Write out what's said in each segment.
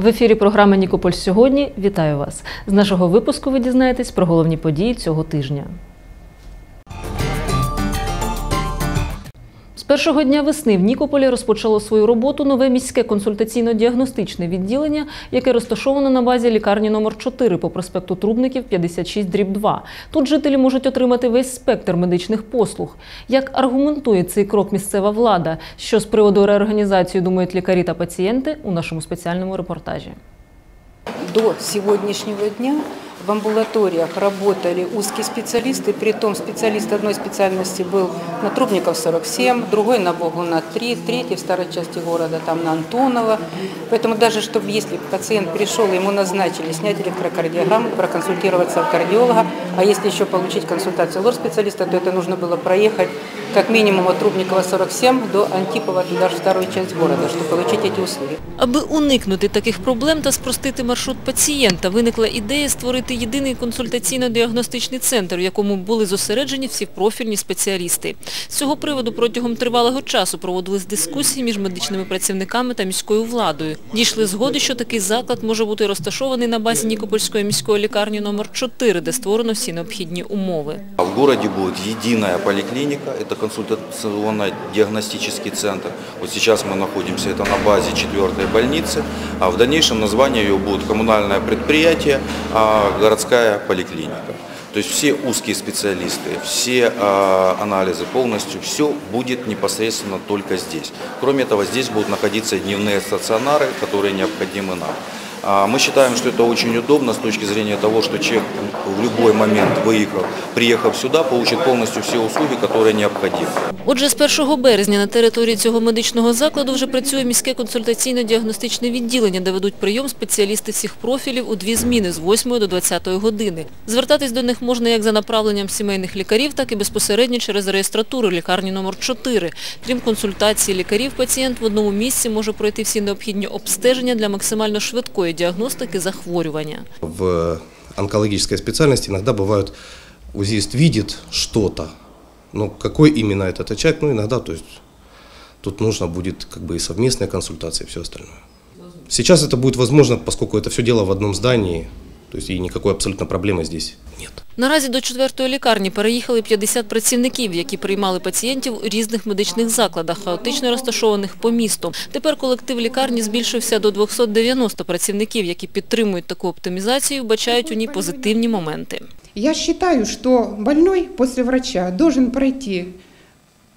В ефірі програми Нікополь сьогодні. Вітаю вас! З нашого випуску ви дізнаєтесь про головні події цього тижня. Першого дня весни в Нікополі розпочало свою роботу нове міське консультаційно-діагностичне відділення, яке розташоване на базі лікарні номер 4 по проспекту Трубників 56 дріб 2. Тут жителі можуть отримати весь спектр медичних послуг. Як аргументує цей крок місцева влада, що з приводу реорганізації думають лікарі та пацієнти у нашому спеціальному репортажі. До сегодняшнего дня в амбулаториях работали узкие специалисты, при том специалист одной специальности был на Трубников 47, другой на Богуна 3, третий в старой части города там на Антонова. Поэтому даже чтобы если пациент пришел, ему назначили снять электрокардиограмму, проконсультироваться у кардиолога, а если еще получить консультацию лор-специалиста, то это нужно было проехать как минимум от Трубникова 47 до Антипова, туда же в старую часть города, чтобы получить эти услуги. Аби уникнути таких проблем та спростити маршрут пацієнта, виникла ідея створити єдиний консультаційно-діагностичний центр, в якому були зосереджені всі профільні спеціалісти. З цього приводу протягом тривалого часу проводились дискусії між медичними працівниками та міською владою. Дійшли згоди, що такий заклад може бути розташований на базі Нікопольської міської лікарні номер 4, де створено всі необхідні умови. А В городе будет единая поликлиника, это консультационно-диагностический центр. Вот сейчас мы находимся это на базе четвертой больницы, а в дальнейшем название ее будет коммунальное предприятие, а городская поликлиника. То есть все узкие специалисты, все а, анализы полностью, все будет непосредственно только здесь. Кроме того, здесь будут находиться дневные стационары, которые необходимы нам. А Мы считаем, что это очень удобно с точки зрения того, что человек в любой момент, выехав, приехав сюда, получит полностью все услуги, которые необходимы. Отже, з 1 березня на території цього медичного закладу вже працює міське консультаційно-діагностичне відділення, де ведуть прийом спеціалісти всіх профілів у дві зміни з 8 до 20 години. Звертатись до них можна як за направленням сімейних лікарів, так і безпосередньо через реєстратуру лікарні номер 4. Крім консультації лікарів, пацієнт в одному місці може пройти всі необхідні обстеження для максимально швидкої діагностики захворювання. В онкологической специальности иногда бывают, УЗИст видит что-то, но какой именно этот человек, ну иногда, то есть тут нужно будет как бы и совместная консультация, и все остальное. Сейчас это будет возможно, поскольку это все дело в одном здании, то есть и никакой абсолютно проблемы здесь нет. Наразі до четвертої лікарні переїхали 50 працівників, які приймали пацієнтів у різних медичних закладах, хаотично розташованих по місту. Тепер колектив лікарні збільшився до 290 працівників, які підтримують таку оптимізацію і вбачають у ній позитивні моменти. Я считаю, что больной после врача должен пройти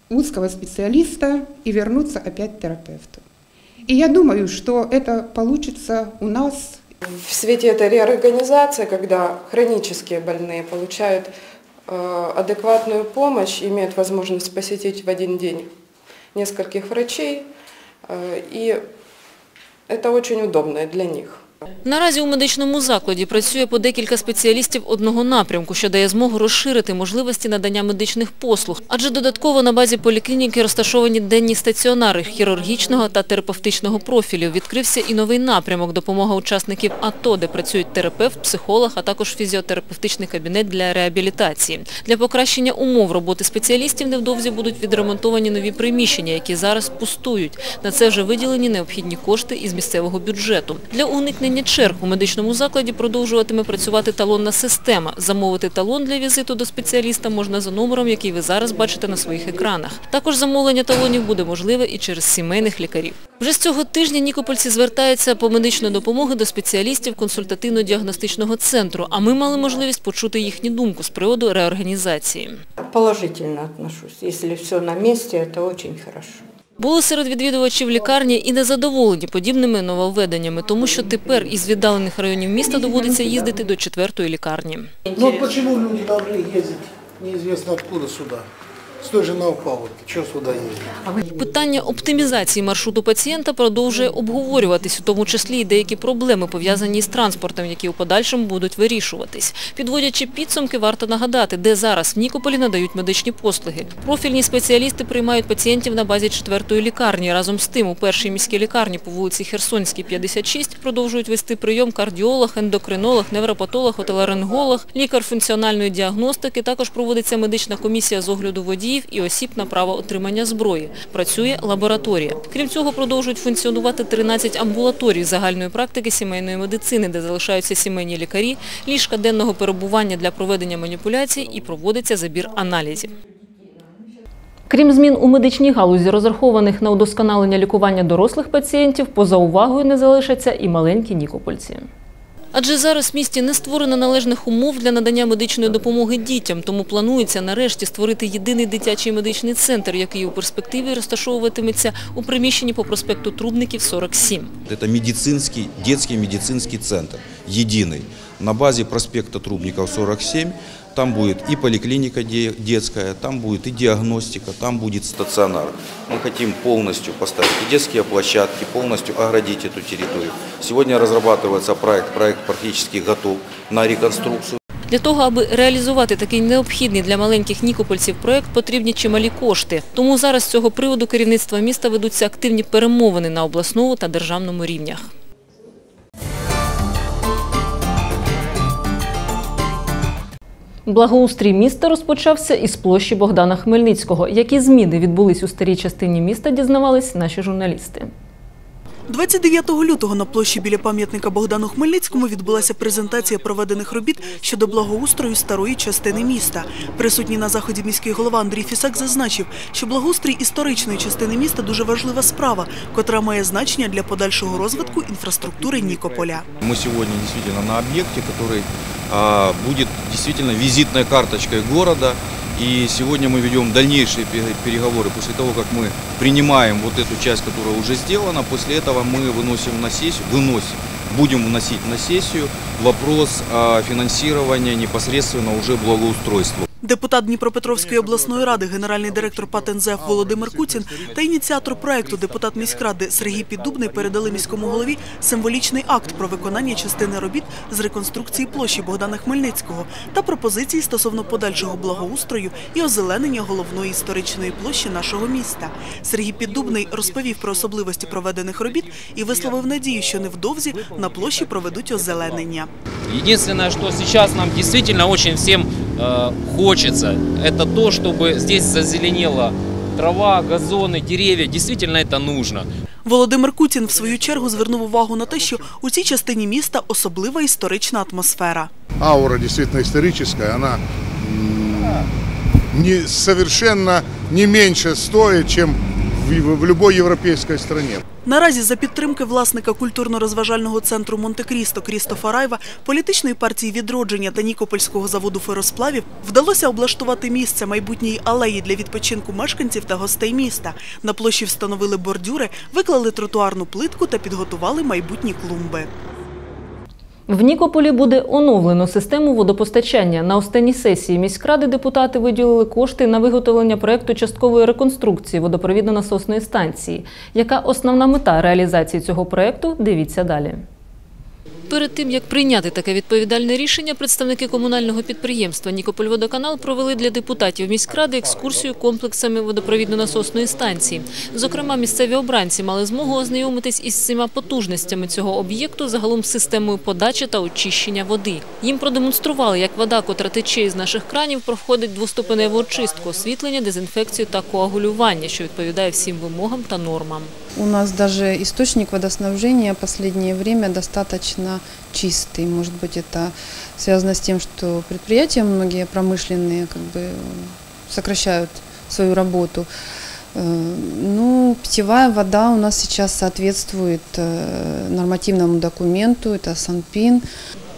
узкого специалиста и вернуться опять терапевту. И я думаю, что это получится у нас В свете этой реорганизации, когда хронические больные получают э, адекватную помощь, имеют возможность посетить в один день нескольких врачей, э, и это очень удобно для них. Наразі у медичному закладі працює по декілька спеціалістів одного напрямку, що дає змогу розширити можливості надання медичних послуг. Адже додатково на базі поліклініки розташовані денні стаціонари хірургічного та терапевтичного профілів. Відкрився і новий напрямок – допомога учасників АТО, де працюють терапевт, психолог, а також фізіотерапевтичний кабінет для реабілітації. Для покращення умов роботи спеціалістів невдовзі будуть відремонтовані нові приміщення, які зараз пустують. На це вже виділені необхідні кошти із місцевого бюджету. Для уникнення черг у медичному закладі продовжуватиме працювати талонна система. Замовити талон для візиту до спеціаліста можна за номером, який ви зараз бачите на своїх екранах. Також замовлення талонів буде можливе і через сімейних лікарів. Вже з цього тижня нікопольці звертаються по медичну допомогу до спеціалістів консультативно-діагностичного центру, а ми мали можливість почути їхню думку з приводу реорганізації. Положительно отношусь. Если все на месте, это очень хорошо. Були серед відвідувачів лікарні і незадоволені подібними нововведеннями, тому що тепер із віддалених районів міста доводиться їздити до четвертої лікарні. Ну чому люди должны їздять, неизвестно откуда сюда? С той. Чего сюда ездить? Питання оптимізації маршруту пацієнта продовжує обговорюватись, у тому числі і деякі проблеми, пов'язані з транспортом, які у подальшому будуть вирішуватись. Підводячи підсумки, варто нагадати, де зараз в Нікополі надають медичні послуги. Профільні спеціалісти приймають пацієнтів на базі четвертої лікарні. Разом з тим, у першій міській лікарні по вулиці Херсонській, 56, продовжують вести прийом кардіолог, ендокринолог, невропатолог, отоларинголог, лікар функціональної діагностики. Також проводиться медична комісія з огляду водіїв водіїв і осіб на право отримання зброї. Працює лабораторія. Крім цього, продовжують функціонувати 13 амбулаторій загальної практики сімейної медицини, де залишаються сімейні лікарі, ліжка денного перебування для проведення маніпуляцій і проводиться забір аналізів. Крім змін у медичній галузі, розрахованих на удосконалення лікування дорослих пацієнтів, поза увагою не залишаться і маленькі нікопольці. Адже зараз в місті не створено належних умов для надання медичної допомоги дітям, тому планується нарешті створити єдиний дитячий медичний центр, який у перспективі розташовуватиметься у приміщенні по проспекту Трубників, 47. Це медицинський, дитячий медицинський центр, єдиний, На базі проспекту Трубників 47, там будет и поликлиника де- детская, там будет и диагностика, там будет стационар. Мы хотим полностью поставить и детские площадки, полностью оградить эту территорию. Сегодня разрабатывается проект, проект практически готов на реконструкцию. Для того, аби реалізувати такий необхідний для маленьких нікопольців проект, потрібні чималі кошти. Тому зараз з цього приводу керівництва міста ведуться активні перемовини на обласному та державному рівнях. Благоустрій міста розпочався із площі Богдана Хмельницького. Які зміни відбулись у старій частині міста, дізнавались наші журналісти. 29 лютого на площі біля пам'ятника Богдану Хмельницькому відбулася презентація проведених робіт щодо благоустрою старої частини міста. Присутній на заході міський голова Андрій Фісак зазначив, що благоустрій історичної частини міста дуже важлива справа, котра має значення для подальшого розвитку інфраструктури Нікополя. Мы сегодня действительно на объекте, который а, будет действительно визитной карточкой города. И сегодня мы ведем дальнейшие пе- переговоры. После того, как мы принимаем вот эту часть, которая уже сделана, после этого мы выносим на сессию, выносим, будем вносить на сессию вопрос о финансировании непосредственно уже благоустройства. Депутат Дніпропетровської обласної ради, генеральний директор ПАТ «НЗФ» Володимир Куцін та ініціатор проекту депутат міськради Сергій Піддубний передали міському голові символічний акт про виконання частини робіт з реконструкції площі Богдана Хмельницького та пропозиції стосовно подальшого благоустрою і озеленення головної історичної площі нашого міста. Сергій Піддубний розповів про особливості проведених робіт і висловив надію, що невдовзі на площі проведуть озеленення. Единственное, что сейчас нам действительно очень всем э, хочется, это то, чтобы здесь зазеленела трава, газоны, деревья. Действительно это нужно. Володимир Кутін в свою чергу звернув увагу на те, що у цій частині міста особлива історична атмосфера. аура действительно историческая, она м, не, совершенно не меньше стоит, чем в, в любой европейской стране. Наразі за підтримки власника культурно-розважального центру Монте-Крісто Крістофа Райва, політичної партії відродження та Нікопольського заводу феросплавів вдалося облаштувати місце майбутньої алеї для відпочинку мешканців та гостей міста. На площі встановили бордюри, виклали тротуарну плитку та підготували майбутні клумби. В Нікополі буде оновлено систему водопостачання. На останній сесії міськради депутати виділили кошти на виготовлення проекту часткової реконструкції водопровідно-насосної станції. Яка основна мета реалізації цього проекту? Дивіться далі. Перед тим, як прийняти таке відповідальне рішення, представники комунального підприємства «Нікопольводоканал» провели для депутатів міськради екскурсію комплексами водопровідно-насосної станції. Зокрема, місцеві обранці мали змогу ознайомитись із всіма потужностями цього об'єкту, загалом системою подачі та очищення води. Їм продемонстрували, як вода, котра тече із наших кранів, проходить двоступеневу очистку, освітлення, дезінфекцію та коагулювання, що відповідає всім вимогам та нормам. У нас даже источник водоснабжения в последнее время достаточно чистый. Может быть, это связано с тем, что предприятия многие промышленные как бы сокращают свою работу. Э, Ну, питьевая вода у нас сейчас соответствует э, нормативному документу, это Санпин.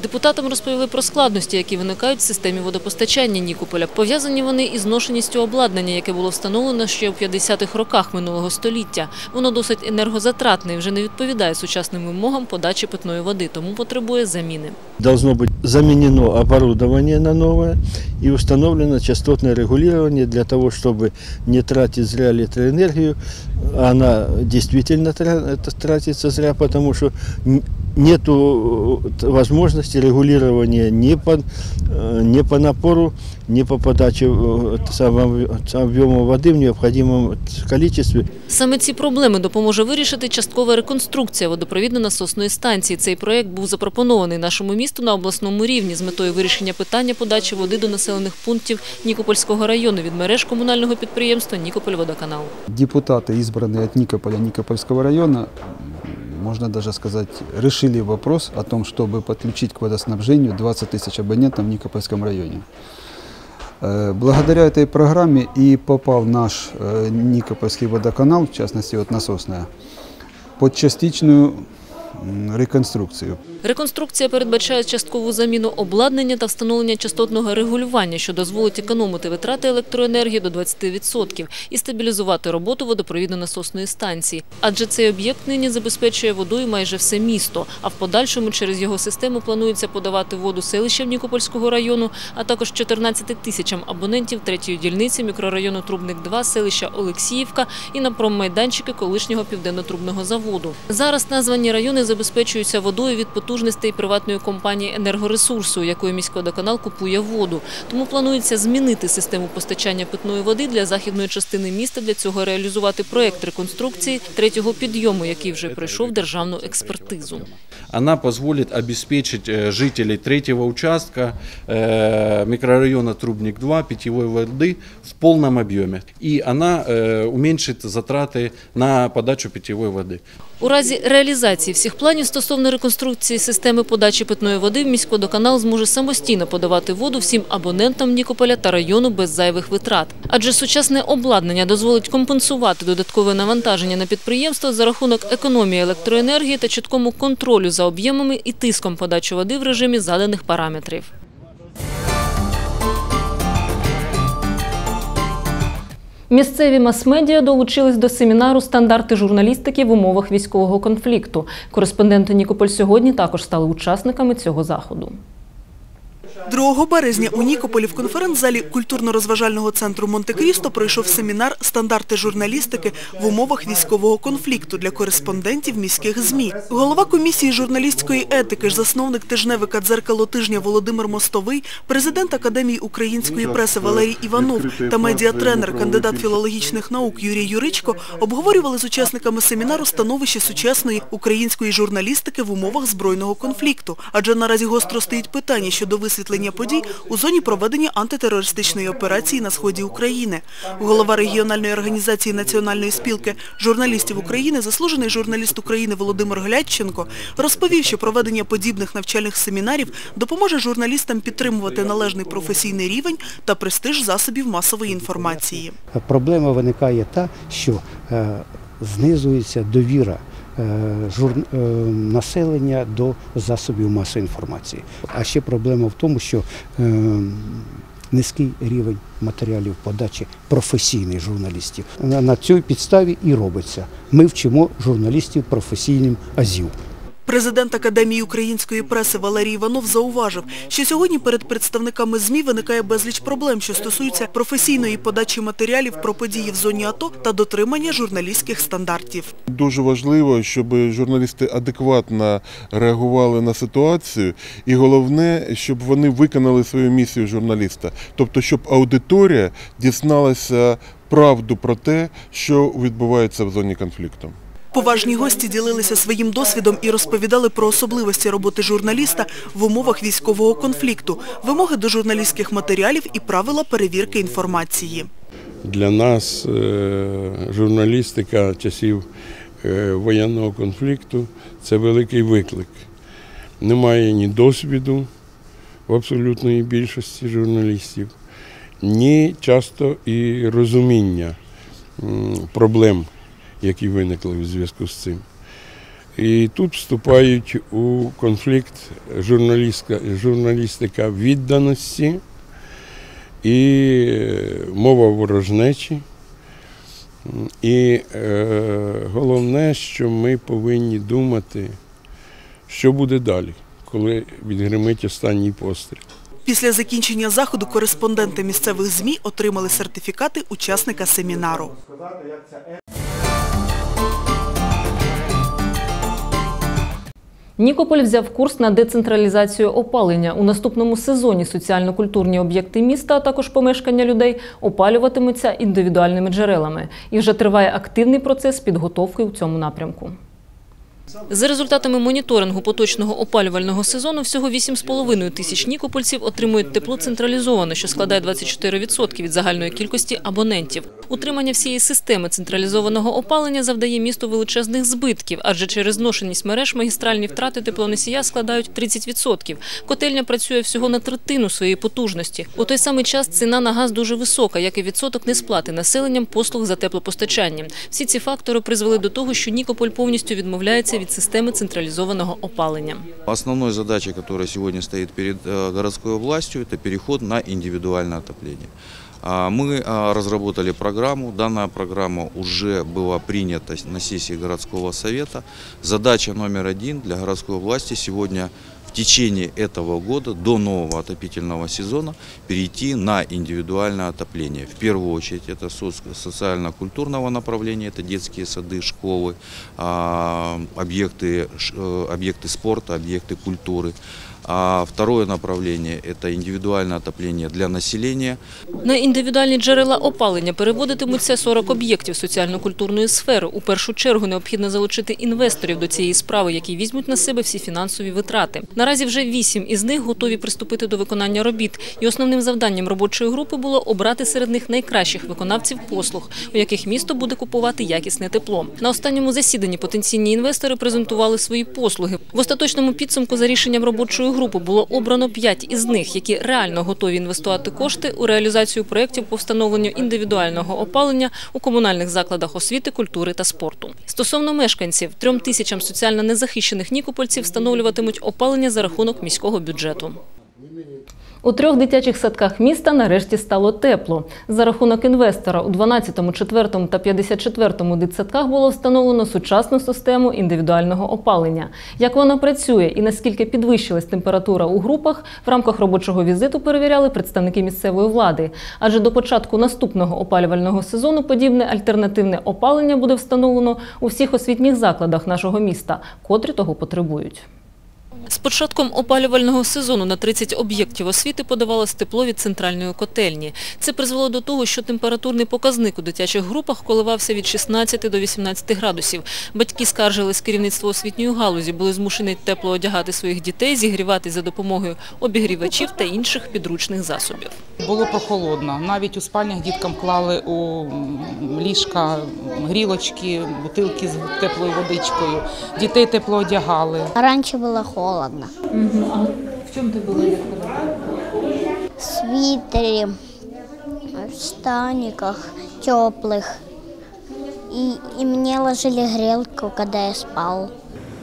Депутатам розповіли про складності, які виникають в системі водопостачання Нікополя. Пов'язані вони із зношеністю обладнання, яке було встановлено ще у 50-х роках минулого століття. Воно досить енергозатратне і вже не відповідає сучасним вимогам подачі питної води, тому потребує заміни. Должно быть заменено оборудование на новое и установлено частотное регулирование для того, чтобы не тратить зря электроэнергию. Она действительно тра- это тратится зря, потому что н- нет возможности регулирования ни по, э, ни по напору, ни по подаче э, самого объема воды в необходимом количестве. Саме ці проблеми допоможе вирішити часткова реконструкція водопровідно-насосної станції. Цей проєкт був запропонований нашому місту на обласному рівні з метою вирішення питання подачі води до населених пунктів Нікопольського району від мереж комунального підприємства «Нікопольводоканал». Депутаты, избранные от Никополя, Никопольского района, можно даже сказать, решили вопрос о том, чтобы подключить к водоснабжению 20 тысяч абонентов в Никопольском районе. Э, Благодаря этой программе и попал наш э, Никопольский водоканал, в частности вот насосная, под частичную м, реконструкцію. Реконструкція передбачає часткову заміну обладнання та встановлення частотного регулювання, що дозволить економити витрати електроенергії до 20% і стабілізувати роботу водопровідно-насосної станції. Адже цей об'єкт нині забезпечує водою майже все місто, а в подальшому через його систему планується подавати воду селищам Нікопольського району, а також 14 тисячам абонентів третьої дільниці мікрорайону Трубник-2, селища Олексіївка і на проммайданчики колишнього південно-трубного заводу. Зараз названі райони забезпечуються водою від потужностей приватної компанії енергоресурсу, якою міськводоканал купує воду. Тому планується змінити систему постачання питної води для західної частини міста. Для цього реалізувати проєкт реконструкції третього підйому, який вже пройшов державну експертизу. Она позволит обеспечить э, жителей третьего участка э, микрорайона Трубник-2 питьевой воды в полном объеме. И она э, уменьшит затраты на подачу питьевой воды. У разі реалізації всіх планів стосовно реконструкції системи подачі питної води міськводоканал зможе самостійно подавати воду всім абонентам Нікополя та району без зайвих витрат. Адже сучасне обладнання дозволить компенсувати додаткове навантаження на підприємство за рахунок економії електроенергії та чіткому контролю за об'ємами і тиском подачі води в режимі заданих параметрів. Місцеві мас-медіа долучились до семінару «Стандарти журналістики в умовах військового конфлікту». Кореспонденти Нікополь сьогодні також стали учасниками цього заходу. 2 березня у Нікополі в конференц-залі культурно-розважального центру Монте-Крісто пройшов семінар «Стандарти журналістики в умовах військового конфлікту» для кореспондентів міських ЗМІ. Голова комісії журналістської етики, засновник тижневика «Дзеркало тижня» Володимир Мостовий, президент Академії української преси Валерій Іванов та медіатренер, кандидат філологічних наук Юрій Юричко обговорювали з учасниками семінару становище сучасної української журналістики в умовах збройного конфлікту. Адже наразі гостро стоїть питання щодо висвітлення подій у зоні проведення антитерористичної операції на сході України. Голова регіональної організації Національної спілки журналістів України, заслужений журналіст України Володимир Глядченко, розповів, що проведення подібних навчальних семінарів допоможе журналістам підтримувати належний професійний рівень та престиж засобів масової інформації. Проблема виникає та, що е, знизується довіра населення до засобів масової інформації. А ще проблема в тому, що е, низький рівень матеріалів подачі професійних журналістів. На, на цій підставі і робиться. Ми вчимо журналістів професійним азів. Президент Академії української преси Валерій Іванов зауважив, що сьогодні перед представниками ЗМІ виникає безліч проблем, що стосуються професійної подачі матеріалів про події в зоні АТО та дотримання журналістських стандартів. Дуже важливо, щоб журналісти адекватно реагували на ситуацію, і головне, щоб вони виконали свою місію журналіста, тобто, щоб аудиторія дізналася правду про те, що відбувається в зоні конфлікту. Поважні гості ділилися своїм досвідом і розповідали про особливості роботи журналіста в умовах військового конфлікту, вимоги до журналістських матеріалів і правила перевірки інформації. Для нас е, журналістика часів е, воєнного конфлікту це великий виклик. Немає ні досвіду в абсолютної більшості журналістів, ні часто і розуміння проблем, які виникли в зв'язку з цим. І тут вступають у конфлікт журналістика, відданості і е, мова ворожнечі. І е, головне, що ми повинні думати, що буде далі, коли відгримить останній постріл. Після закінчення заходу кореспонденти місцевих ЗМІ отримали сертифікати учасника семінару. Нікополь взяв курс на децентралізацію опалення. У наступному сезоні соціально-культурні об'єкти міста, а також помешкання людей опалюватимуться індивідуальними джерелами. І вже триває активний процес підготовки у цьому напрямку. За результатами моніторингу поточного опалювального сезону всього 8,5 тисяч нікопольців отримують тепло централізовано, що складає 24% від загальної кількості абонентів. Утримання всієї системи централізованого опалення завдає місту величезних збитків, адже через зношеність мереж магістральні втрати теплоносія складають 30%. Котельня працює всього на третину своєї потужності. У той самий час ціна на газ дуже висока, як і відсоток несплати населенням послуг за теплопостачанням. Всі ці фактори призвели до того, що Нікополь повністю відмовляється від системи централізованого опалення. Основной задачей, которая сегодня стоит перед э, городской властью, это переход на индивидуальное отопление. А, Мы а, разработали программу, данная программа уже была принята на сессии городского совета. Задача номер один для городской власти сегодня в течение этого года, до нового отопительного сезона, перейти на индивидуальное отопление. В первую очередь это соц- социально-культурного направления, это детские сады, школы, а, объекты, э, объекты спорта, объекты культуры. А второе направление – это индивидуальное отопление для населения. На індивідуальні джерела опалення переводитимуться 40 об'єктів соціально-культурної сфери. У першу чергу необхідно залучити інвесторів до цієї справи, які візьмуть на себе всі фінансові витрати. Наразі вже вісім із них готові приступити до виконання робіт. І основним завданням робочої групи було обрати серед них найкращих виконавців послуг, у яких місто буде купувати якісне тепло. На останньому засіданні потенційні інвестори презентували свої послуги. В остаточному підсумку за рішенням робочої групи було обрано п'ять із них, які реально готові інвестувати кошти у реалізацію проєктів по встановленню індивідуального опалення у комунальних закладах освіти, культури та спорту. Стосовно мешканців, трьом тисячам соціально незахищених нікопольців встановлюватимуть опалення за рахунок міського бюджету. У трьох дитячих садках міста нарешті стало тепло. За рахунок інвестора у 12, 4 та 54 дитсадках було встановлено сучасну систему індивідуального опалення. Як вона працює і наскільки підвищилась температура у групах, в рамках робочого візиту перевіряли представники місцевої влади. Адже до початку наступного опалювального сезону подібне альтернативне опалення буде встановлено у всіх освітніх закладах нашого міста, котрі того потребують. З початком опалювального сезону на 30 об'єктів освіти подавалось тепло від центральної котельні. Це призвело до того, що температурний показник у дитячих групах коливався від 16 до 18 градусів. Батьки скаржились керівництво освітньої галузі, були змушені тепло одягати своїх дітей, зігрівати за допомогою обігрівачів та інших підручних засобів. Було прохолодно. Навіть у спальнях діткам клали у ліжка грілочки, бутилки з теплою водичкою. Дітей тепло одягали. Раньше было холодно. А в чому ти була? В свитере, в штаниках теплых. И, и мне ложили грелку, когда я спал.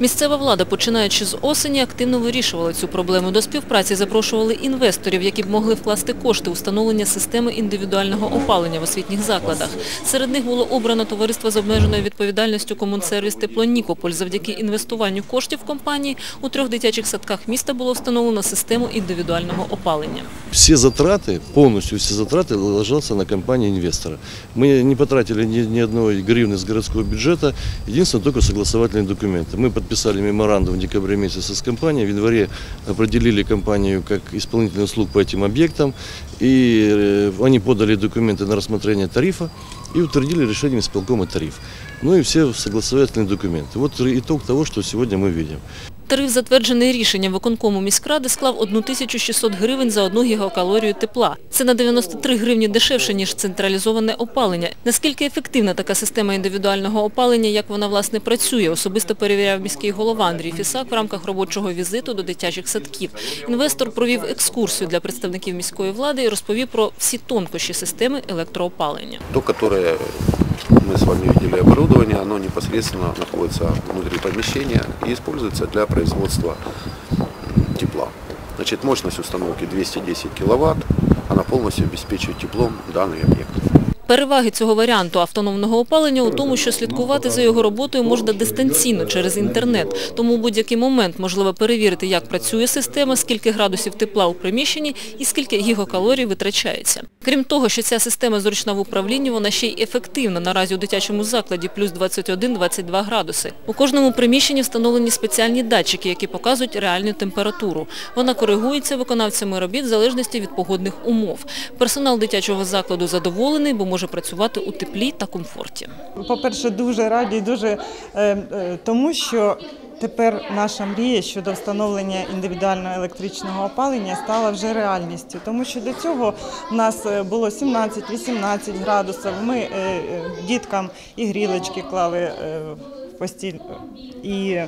Місцева влада, починаючи з осені, активно вирішувала цю проблему. До співпраці запрошували інвесторів, які б могли вкласти кошти у встановлення системи індивідуального опалення в освітніх закладах. Серед них було обрано товариство з обмеженою відповідальністю «Комунсервіс Тепло Нікополь». Завдяки інвестуванню коштів компанії у трьох дитячих садках міста було встановлено систему індивідуального опалення. Все затраты, полностью все затраты ложатся на компанию инвестора. Мы не потратили ни, ни одной гривны с городского бюджета, единственное только согласовательные документы. Мы подписали меморандум в декабре месяце с компанией, в январе определили компанию как исполнительный услуг по этим объектам, и э, они подали документы на рассмотрение тарифа и утвердили решением исполкома тариф. Ну и все согласовательные документы. Вот итог того, что сегодня мы видим. Тариф, затверджений рішенням виконкому міськради, склав 1600 гривень за одну гігакалорію тепла. Це на 93 гривні дешевше, ніж централізоване опалення. Наскільки ефективна така система індивідуального опалення, як вона власне працює, особисто перевіряв міський голова Андрій Фісак в рамках робочого візиту до дитячих садків. Інвестор провів екскурсію для представників міської влади і розповів про всі тонкощі системи електроопалення. То, которое мы с вами видели оборудование, оно непосредственно находится внутри помещения и используется для производства тепла. Значит, мощность установки 210 киловатт, она полностью обеспечивает теплом данный объект. Переваги цього варіанту автономного опалення у тому, що слідкувати за його роботою можна дистанційно через інтернет. Тому будь-який момент можливо перевірити, як працює система, скільки градусів тепла у приміщенні і скільки гігакалорій витрачається. Крім того, що ця система зручна в управлінні, вона ще й ефективна. Наразі у дитячому закладі плюс 21-22 градуси. У кожному приміщенні встановлені спеціальні датчики, які показують реальну температуру. Вона коригується виконавцями робіт в залежності від погодних умов. Персонал дитячого закладу задоволений, бо може працювати у теплі та комфорті. По-перше, дуже раді, дуже е, е, тому, що тепер наша мрія щодо встановлення індивідуального електричного опалення стала вже реальністю. Тому що до цього в нас е, було 17-18 градусів. Ми діткам і грілочки клали. Постіль і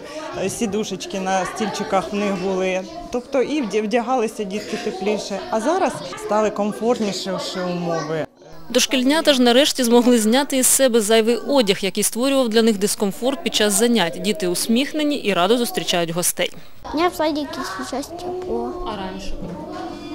сідушечки на стільчиках в них були, тобто і вдягалися дітки тепліше. А зараз стали комфортніші умови. Дошкільнята ж нарешті змогли зняти із себе зайвий одяг, який створював для них дискомфорт під час занять. Діти усміхнені і радо зустрічають гостей. У в садике сейчас тепло. А раньше?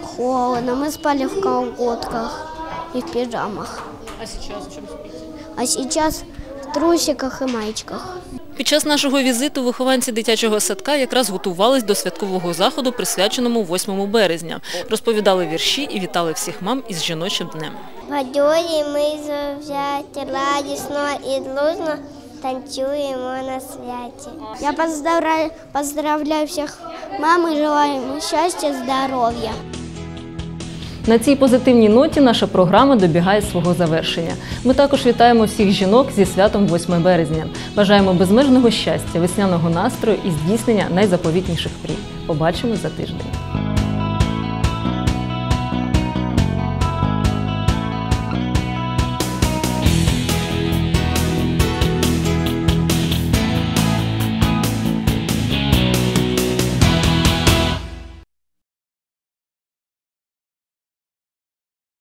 Холодно. Мы спали в колготках и в пижамах. А сейчас в чому спите? А сейчас в трусиках и маечках. Під час нашого візиту вихованці дитячого садка якраз готувались до святкового заходу, присвяченому 8 березня. Розповідали вірші і вітали всіх мам із жіночим днем. Бадьорі ми завзяті, радісно і дружно танцюємо на святі. Я поздравляю, поздравляю всіх мам і желаю їм щастя, здоров'я. На цій позитивній ноті наша програма добігає свого завершення. Ми також вітаємо всіх жінок зі святом 8 березня. Бажаємо безмежного щастя, весняного настрою і здійснення найзаповітніших мрій. Побачимо за тиждень.